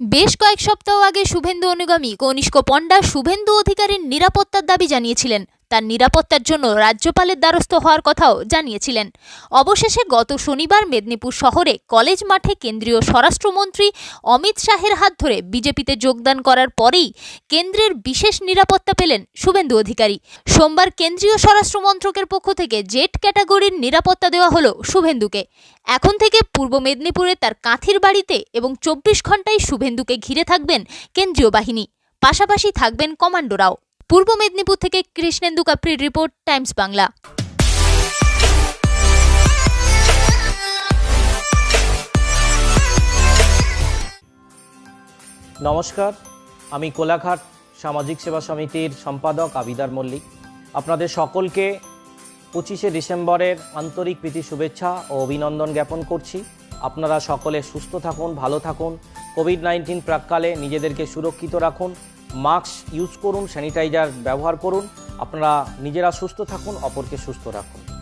বেশ কয়েক সপ্তাহ আগে শুভেন্দু অনুগামী কনিষ্ক পণ্ডা শুভেন্দু অধিকারীর নিরাপত্তার দাবি জানিয়েছিলেন। তার নিরাপত্তার জন্য রাজ্যপালের দ্বারস্থ হওয়ার কথাও জানিয়েছিলেন। অবশেষে গত শনিবার মেদিনীপুর শহরে কলেজ মাঠে কেন্দ্রীয় স্বরাষ্ট্রমন্ত্রী অমিত শাহের হাত ধরে বিজেপিতে যোগদান করার পরেই কেন্দ্রের বিশেষ নিরাপত্তা পেলেন শুভেন্দু অধিকারী। সোমবার কেন্দ্রীয় স্বরাষ্ট্র মন্ত্রকের পক্ষ থেকে জেট ক্যাটাগরির নিরাপত্তা দেওয়া হলো শুভেন্দুকে। এখন থেকে পূর্ব মেদিনীপুরে তার কাঁথির বাড়িতে এবং চব্বিশ ঘন্টায় শুভেন্দুকে ঘিরে থাকবেন কেন্দ্রীয় বাহিনী। পাশাপাশি থাকবেন কমান্ডোরাও। পূর্ব মেদিনীপুর থেকে কৃষ্ণেন্দু কাপ্রির রিপোর্ট, টাইমস বাংলা। নমস্কার, আমি কোলাঘাট সামাজিক সেবা সমিতির সম্পাদক আবিদার মল্লিক। আপনাদের সকলকে পঁচিশে ডিসেম্বরের আন্তরিক প্রীতি, শুভেচ্ছা ও অভিনন্দন জ্ঞাপন করছি। আপনারা সকলে সুস্থ থাকুন, ভালো থাকুন, কোভিড নাইন্টিন প্রাককালে নিজেদেরকে সুরক্ষিত রাখুন। মাস্ক ইউজ করুন স্যানিটাইজার ব্যবহার করুন। আপনারা নিজেরা সুস্থ থাকুন অপরকে সুস্থ রাখুন।